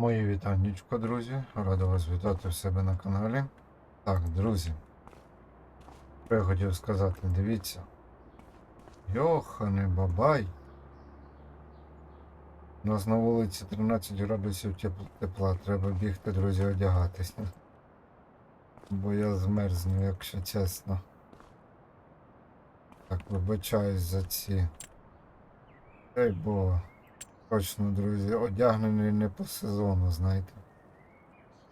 Мої вітаннячко, друзі. Радий вас вітати в себе на каналі. Так, друзі. Що я хотів сказати, дивіться. Йохане бабай. У нас на вулиці 13 градусів тепла. Треба бігти, друзі, одягатися. Бо я змерзну, якщо чесно. Так, вибачаюсь за ці. Дай Бога. Точно, друзі, одягнений не по сезону, знаєте.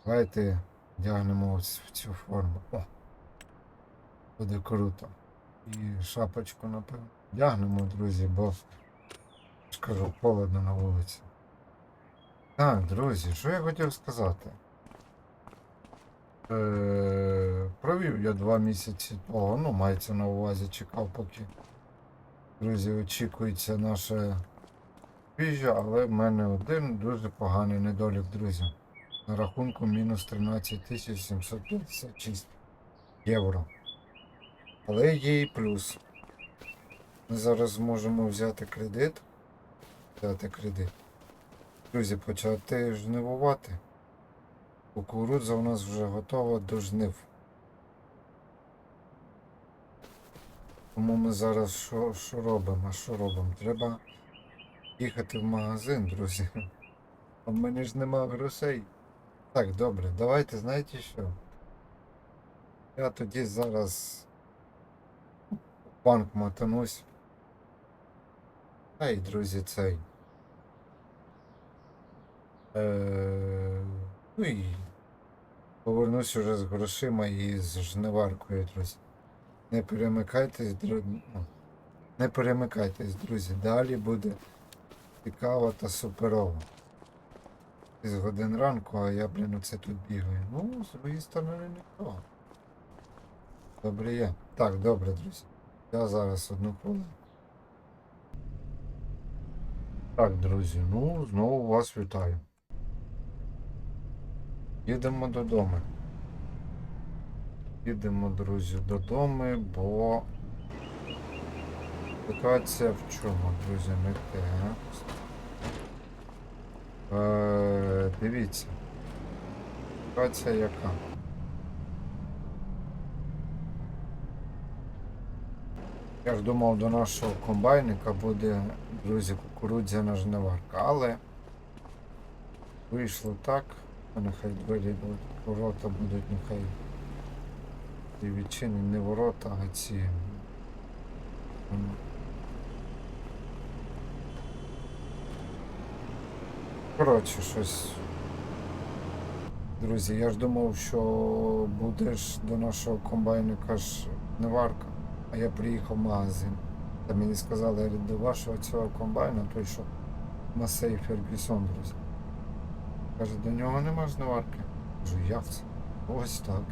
Давайте одягнемо ось в цю форму. О! Буде круто. І шапочку, напевно. Одягнемо, друзі, бо я ж кажу, холодно на вулиці. Так, друзі, що я хотів сказати? Е, провів я два місяці того, ну, мається на увазі, чекав, поки. Друзі, очікується наше Їжджа, але в мене один дуже поганий недолік, друзі. На рахунку мінус 13 756 євро. Але є і плюс. Ми зараз зможемо взяти кредит. Взяти кредит. Друзі, почати жнивувати. Кукурудза у нас вже готова до жнив. Тому ми зараз що, що робимо? Що робимо? Треба їхати в магазин, друзі. А в мене ж нема грошей. Так, добре, давайте знаєте що? Я тоді зараз в банк мотанусь. Ей, друзі, цей. Е, ну і повернусь уже з грошима і з жниваркою, друзі. Не перемикайтесь, друзі. Не перемикайтесь, друзі. Далі буде цікаво та суперово. З годин ранку, а я, блін, оце тут бігаю. Ну, з своєї сторони ніхто. Добре є. Так, добре, друзі. Я зараз одну хвилину. Так, друзі, ну, знову вас вітаю. Їдемо додому. Їдемо, друзі, додому, бо ситуація в чому, друзі, не те. Е, дивіться. Ситуація яка? Я ж думав, до нашого комбайника буде, друзі, кукурудзяна жниварка, але вийшло так, нехай двері будуть, ворота будуть, нехай і відчинені не ворота, а ці. Коротше, щось. Друзі, я ж думав, що будеш до нашого комбайника ж неварка, а я приїхав в магазин. Та мені сказали до вашого цього комбайна, той що Масей Фергюсон, друзі. Каже, до нього нема ж неварки. Кажу, як це? Ось так.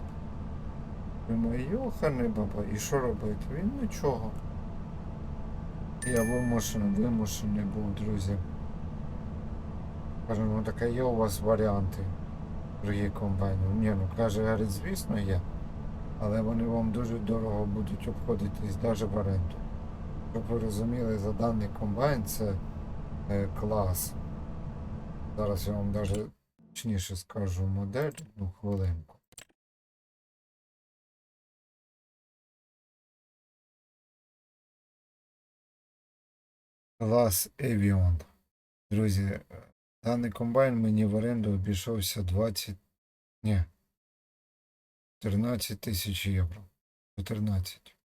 Думаю, йоханий баба, і що робити? Він нічого. Я вимушений, вимушений був, друзі. Каже, ну таке є у вас варіанти, другі комбайни. Ні, ну каже, говорить, звісно є. Але вони вам дуже дорого будуть обходитись навіть в оренду. Щоб ви розуміли, за даний комбайн це е, клас. Зараз я вам навіть точніше скажу модель, ну хвилинку. Клас Avion. Друзі, Даний комбайн мені в оренду обійшовся 20. Ні. 14 тисяч євро. 14.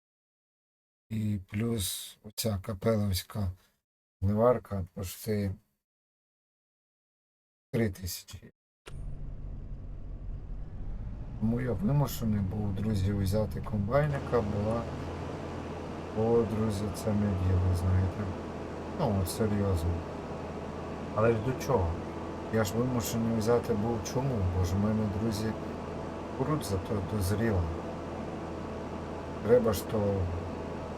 І плюс оця капеловська неварка почти 3 тисячі. Тому я вимушений був, друзі, взяти комбайника, була. О, друзі, це не діло, знаєте. Ну, от серйозно. Але ж до чого? Я ж вимушений взяти був чому? Бо ж в мене, друзі, кукурудза то дозріла. Треба ж то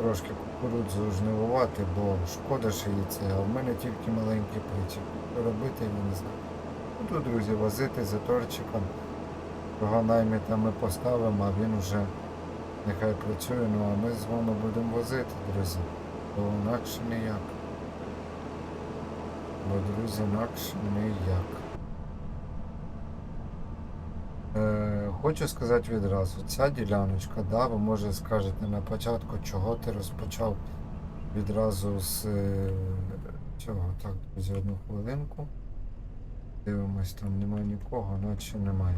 трошки кукурудзу жнивувати, бо шкода ж її це, а в мене тільки маленький причіп. Робити, я не знаю. Буду, друзі, возити за торчиком. Того найміта ми поставимо, а він уже нехай працює, ну а ми з вами будемо возити, друзі. Бо інакше ніяк. Бо, друзі, інакше ніяк. хочу сказати відразу, ця діляночка, да, ви може скажете на початку, чого ти розпочав відразу з е, цього. Так, друзі, одну хвилинку. Дивимось, там немає нікого, наче немає.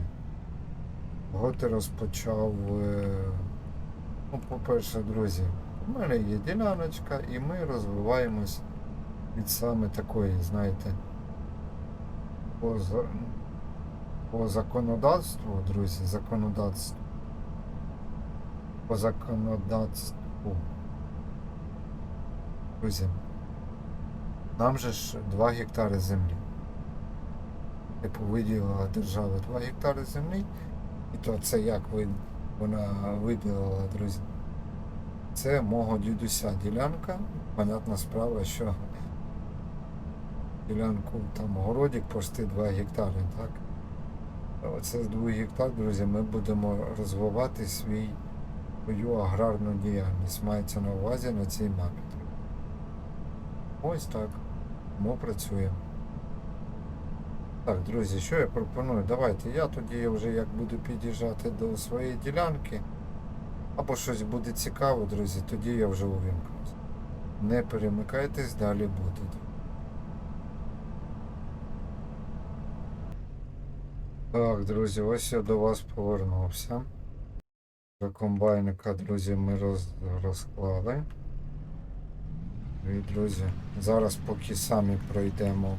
Чого ти розпочав? е, Ну, по-перше, друзі, у мене є діляночка, і ми розвиваємось від саме такої, знаєте, по, по законодавству, друзі, законодавству. По законодавству. Друзі, нам же ж 2 гектари землі. Типу виділила держава 2 гектари землі. І то це як ви, вона виділила, друзі. Це мого дідуся ділянка. Понятна справа, що ділянку там городик почти 2 гектари, так? Оце з 2 гектар, друзі, ми будемо розвивати свій, свою аграрну діяльність. Мається на увазі на цій мапі. Ось так. Ми працюємо. Так, друзі, що я пропоную? Давайте я тоді вже як буду під'їжджати до своєї ділянки. Або щось буде цікаво, друзі, тоді я вже увімкнусь. Не перемикайтесь, далі буде. Так, друзі, ось я до вас повернувся. До комбайника, друзі, ми роз, розклали. І, друзі, зараз поки самі пройдемо.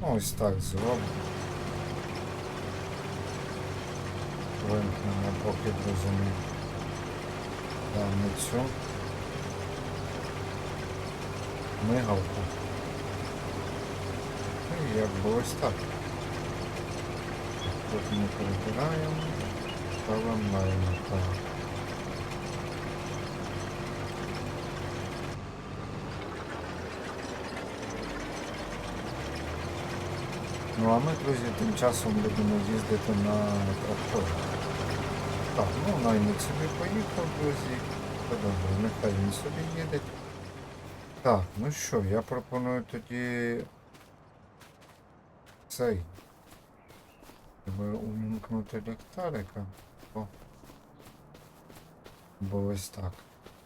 Ну, ось так зробимо. Вимкнемо поки, друзі, ми даме цю мигалку. І якби ось так. Тут ми перебираємо, ставимо на. Ну а ми, друзі, тим часом будемо їздити на тракторі. Так, ну наймит собі поїхав, друзі. Та добре, нехай він собі їде. Так, ну що, я пропоную тоді цей. Треба увімкнути ліхтарика. О. Бо ось так.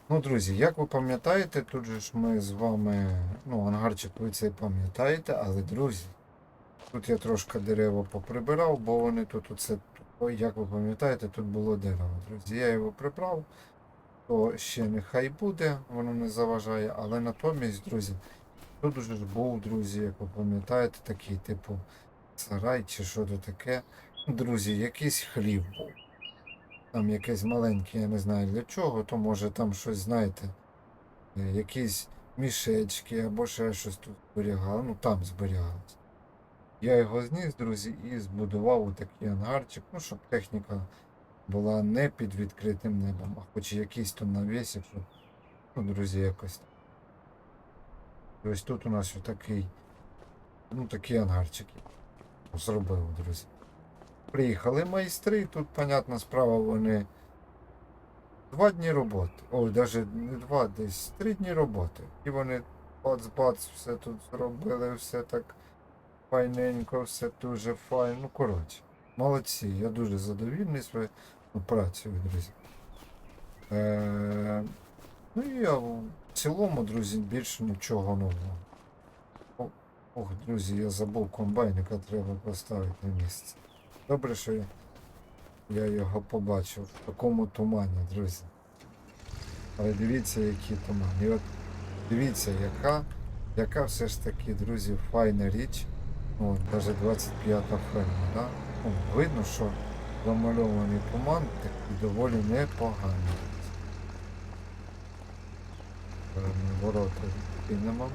Ну, друзі, як ви пам'ятаєте, тут же ж ми з вами, ну, ангарчик ви це пам'ятаєте, але, друзі, тут я трошки дерева поприбирав, бо вони тут оце, як ви пам'ятаєте, тут було дерево, друзі. Я його прибрав, то ще нехай буде, воно не заважає, але натомість, друзі, тут уже ж був, друзі, як ви пам'ятаєте, такий, типу, сарай чи що то таке. Друзі, якийсь хлів був. Там якийсь маленький, я не знаю для чого, то може там щось, знаєте, е, якісь мішечки або ще щось тут зберігало, ну там зберігалось. Я його зніс, друзі, і збудував такий ангарчик, ну, щоб техніка була не під відкритим небом, а хоч якийсь то навісик, ну, друзі, якось. ось тут у нас отакий, ну, такі ангарчики зробив, друзі. Приїхали майстри, тут, понятна справа, вони два дні роботи. Ой, навіть не два, десь три дні роботи. І вони бац-бац, все тут зробили, все так файненько, все дуже файно. Ну, коротше, молодці. Я дуже задовільний своєю працею, друзі. Е, ну і я в цілому, друзі, більше нічого нового. О, Ох, друзі, я забув комбайника, треба поставити на місце. Добре, що я, його побачив в такому тумані, друзі. Але дивіться, який туман. І от дивіться, яка, яка все ж таки, друзі, файна річ. От, навіть 25 ферма, да? Ну, видно, що замальований туман такий доволі непоганий. Ворота піднемо.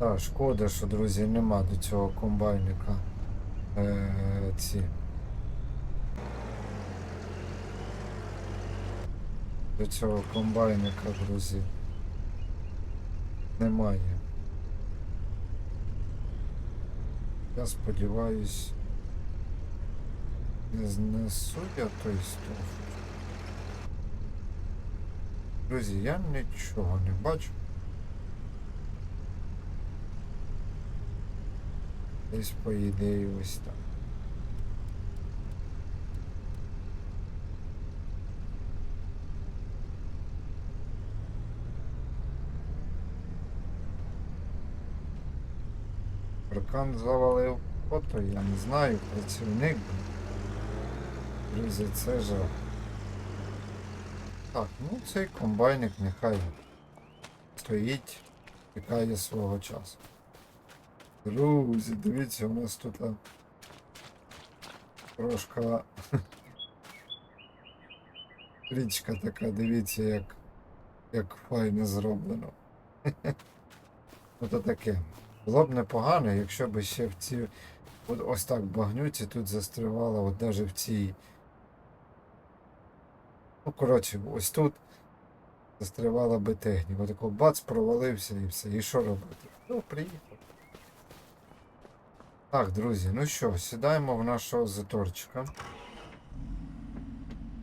Так, шкода, що, друзі, нема до цього комбайника. Е, ці. До цього комбайника, друзі. Немає. Я сподіваюсь, не знесу я той стов. Друзі, я нічого не бачу. Десь по ідеї ось так. Паркан завалив фото, я не знаю, працівник. Друзі, це ж. Так, ну цей комбайник нехай стоїть, чекає свого часу. Друзі, дивіться, у нас тут трошка річка така, дивіться, як, як файно зроблено. Ото таке. Було б непогано, якщо б ще в ці. От ось так багнюці тут застрівала, от навіть в цій. Ну, коротше, ось тут застрівала би техніка. Отако бац, провалився і все. І що робити? Ну, приїхав. Так, друзі, ну що, сідаємо в нашого заторчика.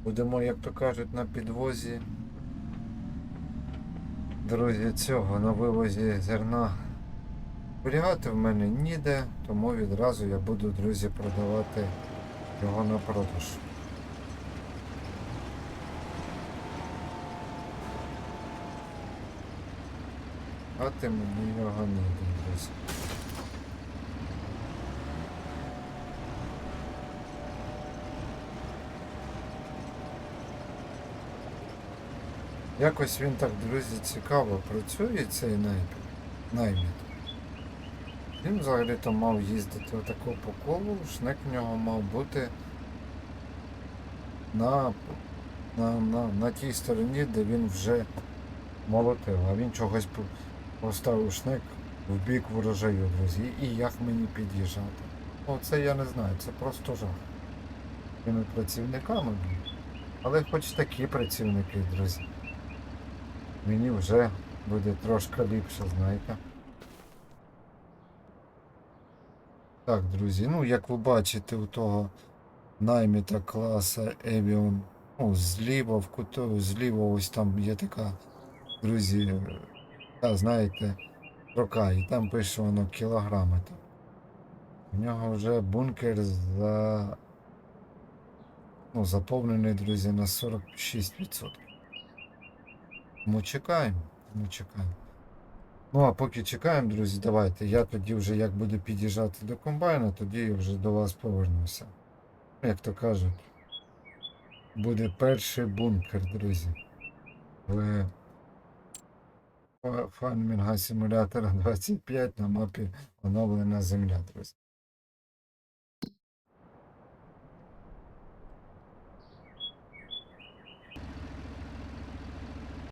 Будемо, як то кажуть, на підвозі. Друзі, цього на вивозі зерна. Зберігати в мене ніде, тому відразу я буду, друзі, продавати його на продаж. А ти мені його не друзі. Якось він так, друзі, цікаво працює цей найміт. Він взагалі-то мав їздити отако по колу, шнек в нього мав бути на, на, на, на тій стороні, де він вже молотив, а він чогось поставив шнек в бік ворожаю, друзі. І як мені під'їжджати? Ну це я не знаю, це просто жах. Тими працівниками, але хоч такі працівники, друзі. Мені вже буде трошки ліпше, знаєте. Так, друзі, ну як ви бачите, у того найміта класа Evion, ну, зліва в куту, зліва ось там є така, друзі, та, знаєте, строка, і там пише воно кілограми. Там. У нього вже бункер за, ну, заповнений, друзі, на 46%. Тому чекаємо, тому чекаємо. Ну а поки чекаємо, друзі, давайте. Я тоді вже як буду під'їжджати до комбайна, тоді я вже до вас повернуся. Як то кажуть, буде перший бункер, друзі. В Фа- фармінга симулятора 25 на мапі оновлена земля, друзі.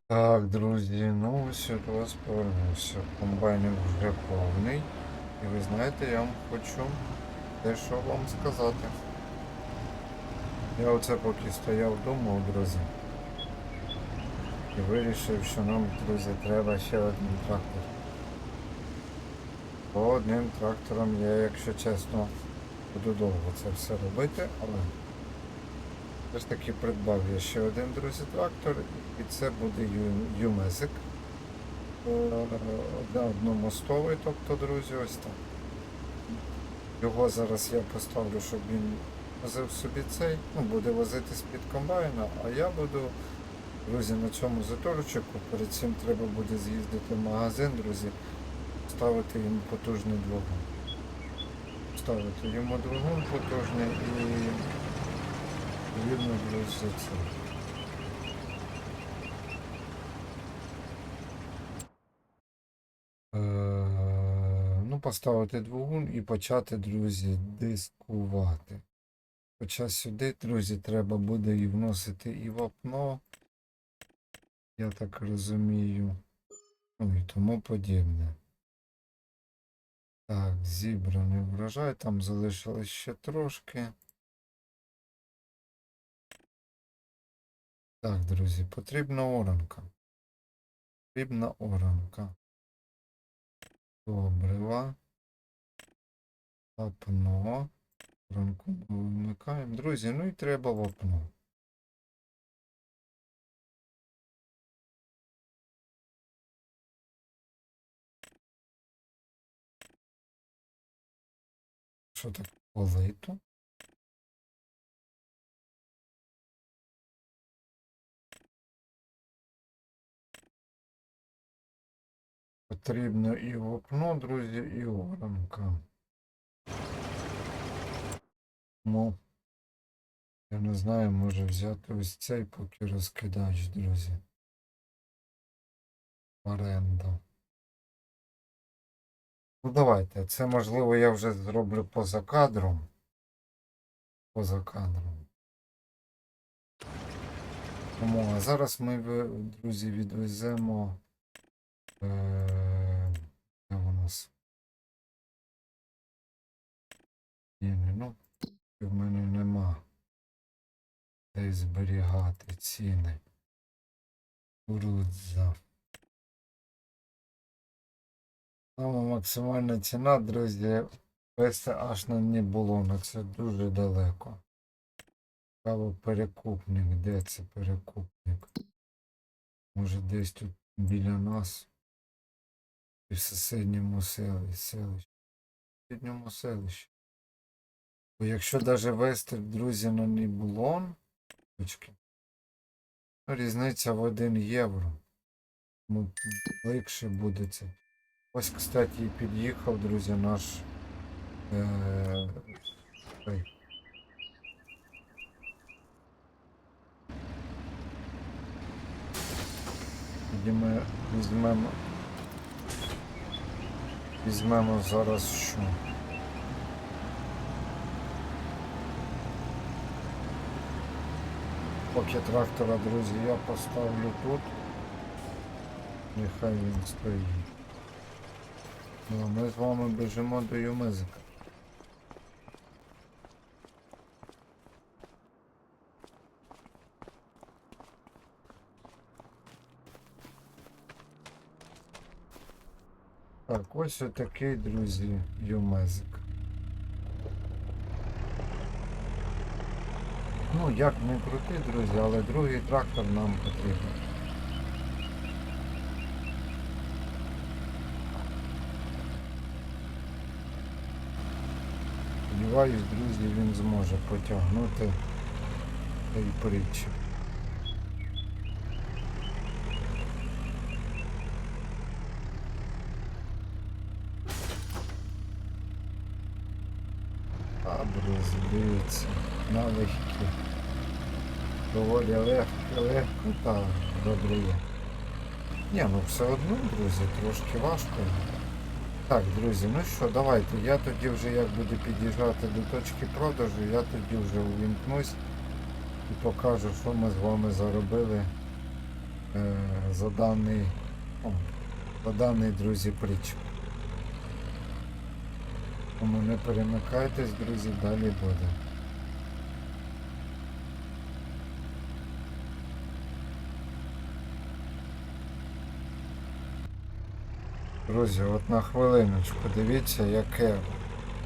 Так, друзі, ну ось я до вас повернувся. Комбайник вже повний. І ви знаєте, я вам хочу дещо вам сказати. Я оце поки стояв думав, друзі. І вирішив, що нам, друзі, треба ще один трактор. По одним трактором я, якщо чесно, буду довго це все робити, але все ж таки придбав я ще один, друзі, трактор, і це буде Юмезик. Е, Одномостовий, тобто, друзі, ось так. Його зараз я поставлю, щоб він возив собі цей, ну, буде возити з-під комбайна, а я буду, друзі, на цьому заторчику. Перед цим треба буде з'їздити в магазин, друзі, ставити йому потужний двигун. Ставити йому двигун потужний і відповідно, друзі, це. Е, Ну, поставити двигун і почати, друзі, дискувати. Хоча сюди, друзі, треба буде і вносити і вапно, я так розумію, ну і тому подібне. Так, зібраний врожай, там залишилось ще трошки. Так, друзі, потрібна оранка. Потрібна оранка. Добрива. Вапно. Ранку ми вимикаємо. Друзі, ну і треба вапно. Що так полито? Потрібно і вапно, друзі, і оранка. Ну, я не знаю, може взяти ось цей поки розкидач, друзі. В оренду. Ну давайте, це можливо я вже зроблю поза кадром. Поза кадром. Тому, а зараз ми, друзі, відвеземо. Е, нас? Ціни. Ну, в мене нема. Де зберігати ціни. Кукурудза. Сама максимальна ціна, друзі, вести аж на не було, на це дуже далеко. Цікаво перекупник, де це перекупник? Може десь тут біля нас. І в сусідньому селі, селищі. В сусідньому селищі. Бо якщо даже вести, друзі, на Нібулон, точки, ну, різниця в 1 євро. Тому легше буде це. Ось, кстати, під'їхав, друзі, наш. Е, цей. Тоді ми візьмемо. Візьмемо зараз що? Поки трактора, друзі, я поставлю тут. Нехай він стоїть. Ну, ми з вами біжимо до Юмизика. Так, ось отакий, друзі, Юмезик. Ну, як не крути, друзі, але другий трактор нам потрібен. Сподіваюсь, друзі, він зможе потягнути цей притчу. А, друзі, дивіться, налегкі. Доволі легко, легко та добре є. Ні, ну все одно, друзі, трошки важко. Так, друзі, ну що, давайте. Я тоді вже як буду під'їжджати до точки продажу, я тоді вже увімкнусь і покажу, що ми з вами заробили е, за даний, о, за даний, друзі, притч. Тому не перемикайтесь, друзі, далі буде. Друзі, от на хвилиночку, дивіться, яке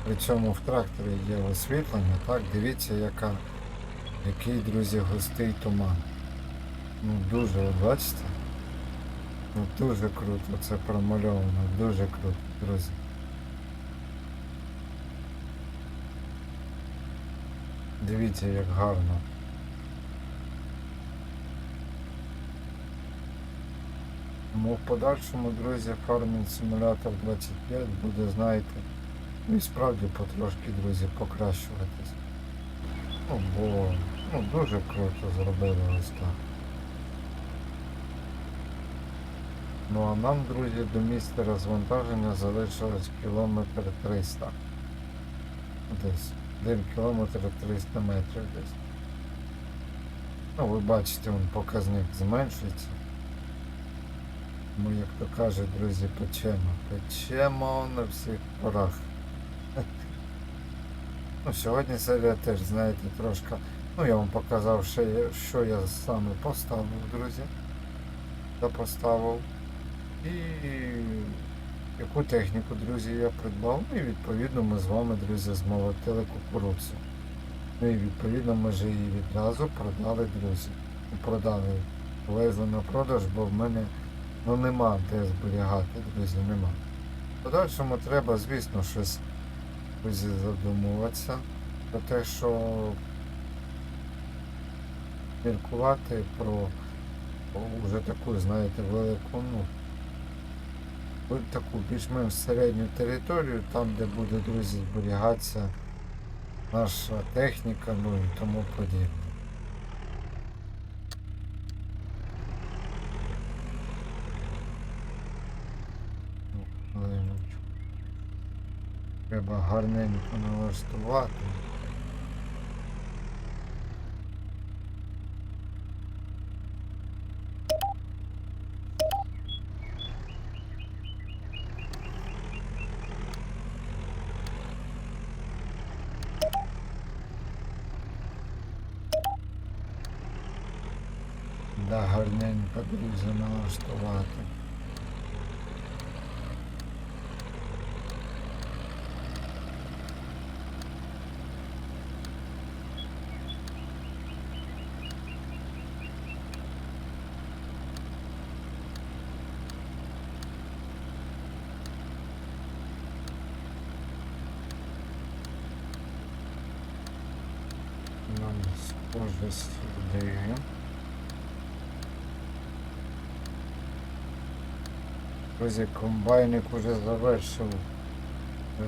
при цьому в тракторі є освітлення, так, дивіться, яка, який, друзі, густий туман. Ну дуже, бачите? Ну дуже круто це промальовано, дуже круто, друзі. Дивіться, як гарно. Тому в подальшому, друзі, Farming Simulator 25 буде, знаєте, ну і справді потрошки, друзі, покращуватись. Ну, бо ну, дуже круто зробили ось так. Ну а нам, друзі, до місця розвантаження залишилось кілометр 300. Десь. 1 кілометр 300 метрів десь. Ну, ви бачите, он показник зменшується. Ми, як то кажуть, друзі, печемо. Печемо на всіх порах. Ну, сьогодні серія теж, знаєте, трошки. Ну, я вам показав, що я, що я саме поставив, друзі. Я поставив. І яку техніку, друзі, я придбав. Ну і відповідно ми з вами, друзі, змолотили кукурудзу. Ну і відповідно ми ж її відразу продали, друзі. Продали. Везли на продаж, бо в мене ну нема де зберігати, друзі, нема. Подальшому треба, звісно, щось друзі, задумуватися про те, що міркувати про вже таку, знаєте, велику, ну, таку більш-менш середню територію, там, де буде, друзі, зберігатися наша техніка, ну і тому подібне. Ну. Треба гарненько налаштувати. Да, гарненько друзі налаштувати. Схоже сюди. Друзі, комбайник уже завершив е,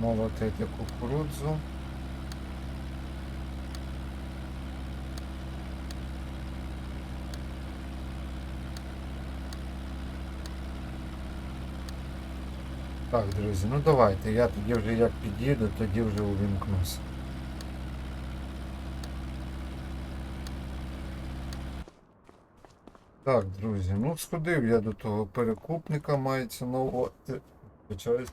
молотити кукурудзу. Так, друзі, ну давайте, я тоді вже як під'їду, тоді вже увімкнуся. Так, друзі, ну сходив я до того перекупника, мається. Вибачаюсь.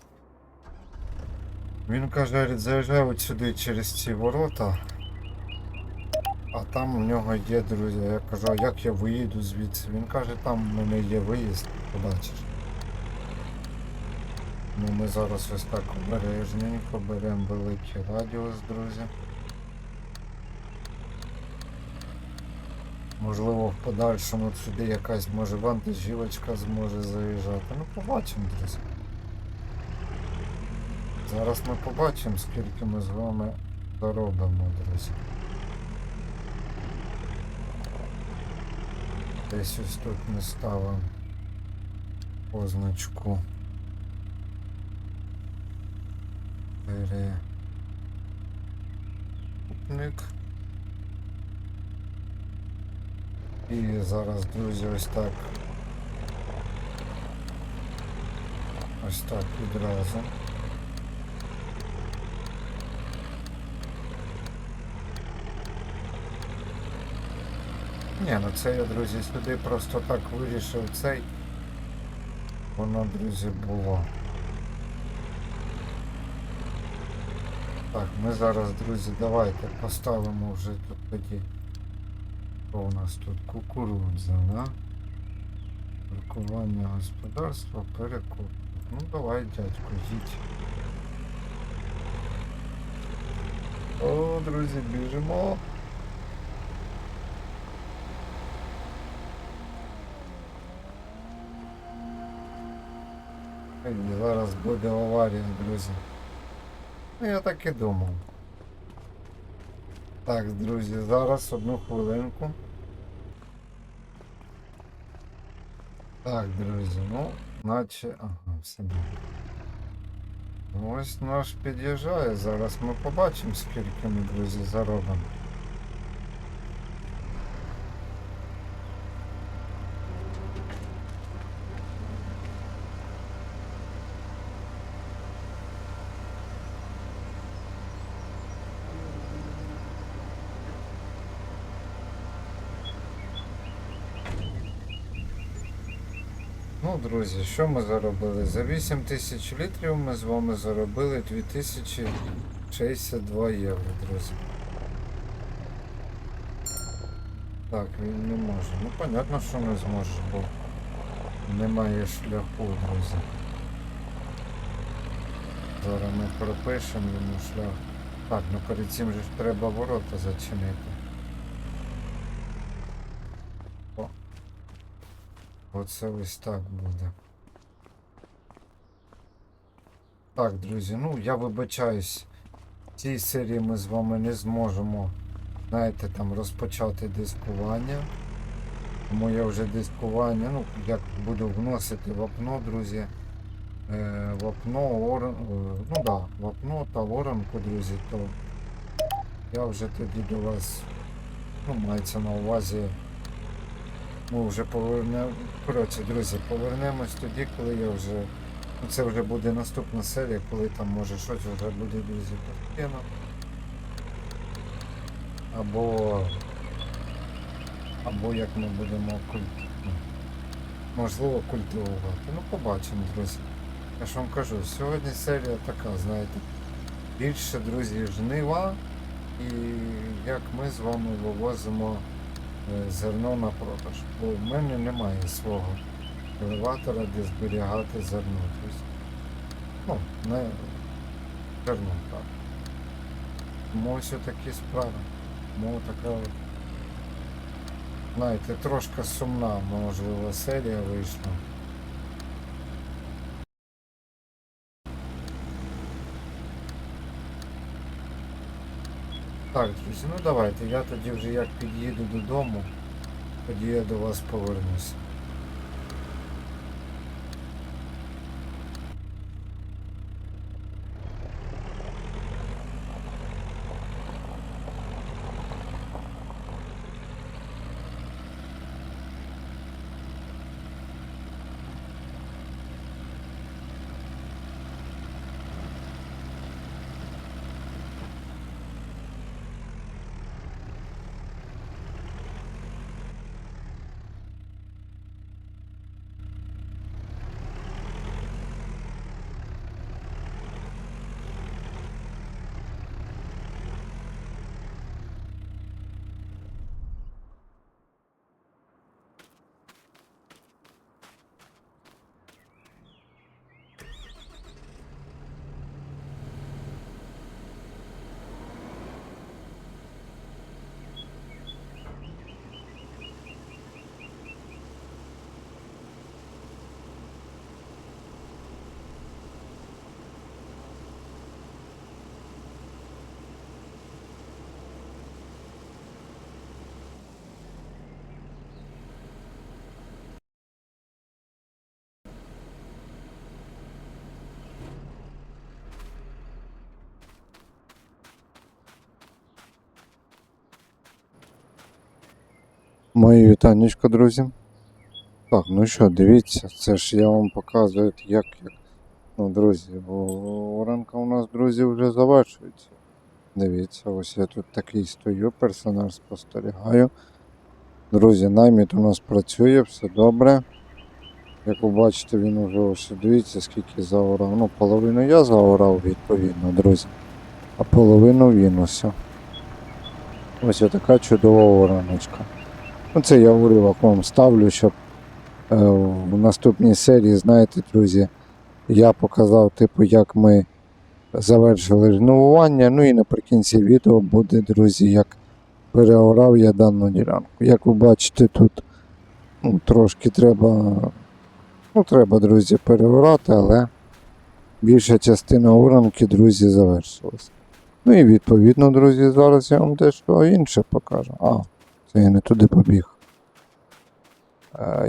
Він каже, заїжджай от сюди через ці ворота. А там у нього є, друзі. Я кажу, а як я виїду звідси? Він каже, там в мене є виїзд, побачиш. Ну ми зараз ось так обережненько беремо великий радіус, друзі. Можливо, в подальшому сюди якась може вантажівочка зможе заїжджати. Ну побачимо, друзі. Зараз ми побачимо, скільки ми з вами заробимо, друзі. Десь ось тут ми ставимо позначку. Перекупник. І зараз, друзі, ось так. Ось так відразу. Ні, ну це я, друзі, сюди просто так вирішив цей. Воно, друзі, було. Так, ми зараз, друзі, давайте поставимо вже тут тоді. Що у нас тут кукурудза, да? Паркування господарства, перекуп. Ну давай, дядько, їдь. О, друзі, біжимо. Зараз буде аварія, друзі. Ну я так і думав. Так, друзі, зараз одну хвилинку. Так, друзі, ну, наче... Ага, все добре. Ось наш під'їжджає. Зараз ми побачимо, скільки ми, друзі, заробимо. Ну, друзі, що ми заробили? За 8 тисяч літрів ми з вами заробили 2062 євро, друзі. Так, він не може. Ну, понятно, що не зможе, бо немає шляху, друзі. Зараз ми пропишемо йому шлях. Так, ну перед цим же треба ворота зачинити. О. Оце ось так буде. Так, друзі, ну я вибачаюсь. В цій серії ми з вами не зможемо, знаєте, там розпочати дискування. Тому я вже дискування, ну, як буду вносити вапно, друзі. Е, вапно, ор... е, ну да, вапно та воронку, друзі, то я вже тоді до вас, ну, мається на увазі. Ми вже повернемо. Коротше, друзі, повернемось тоді, коли я вже. Ну, це вже буде наступна серія, коли там може щось вже буде, друзі, постійно. Або. Або як ми будемо куль... ну, можливо культивувати. Ну, побачимо, друзі. Я ж вам кажу, сьогодні серія така, знаєте, більше, друзі, жнива, і як ми з вами вивозимо зерно на продаж. Бо в мене немає свого елеватора, де зберігати зерно. Тобто, ну, не зерно, так. Тому ось такі справи. Тому така, от, знаєте, трошки сумна, можливо, серія вийшла. Так, друзі, ну давайте, я тоді вже як під'їду додому, тоді я до вас повернуся. Мої вітанечко, друзі. Так, ну що, дивіться, це ж я вам показую, як, як. Ну, друзі, бо ранка у нас, друзі, вже завершується. Дивіться, ось я тут такий стою, персонаж спостерігаю. Друзі, найміт у нас працює, все добре. Як ви бачите, він уже ось дивіться, скільки заорав. Ну, половину я заорав, відповідно, друзі. А половину він ось. Ось така чудова вороночка. Ну, це я уривок вам ставлю, щоб е, в наступній серії, знаєте, друзі, я показав, типу, як ми завершили жнивування. Ну і наприкінці відео буде, друзі, як переорав я дану ділянку. Як ви бачите, тут ну, трошки треба, ну, треба, друзі, переорати, але більша частина уранки, друзі, завершилась. Ну і відповідно, друзі, зараз я вам дещо інше покажу. А, це я не туди побіг.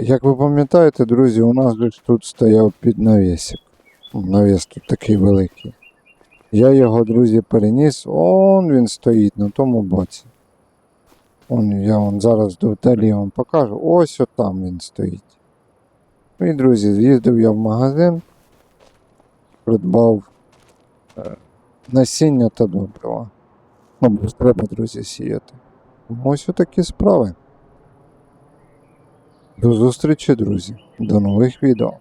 Як ви пам'ятаєте, друзі, у нас тут стояв під навісик. Ну, Навіс тут такий великий. Я його, друзі, переніс. Он він стоїть на тому боці. Он, я вам зараз вдалі вам покажу. Ось отам він стоїть. Ну і, друзі, з'їздив я в магазин, придбав е, насіння та добрива. Ну, треба, друзі, сіяти. Ось отакі справи. До зустрічі, друзі. До нових відео.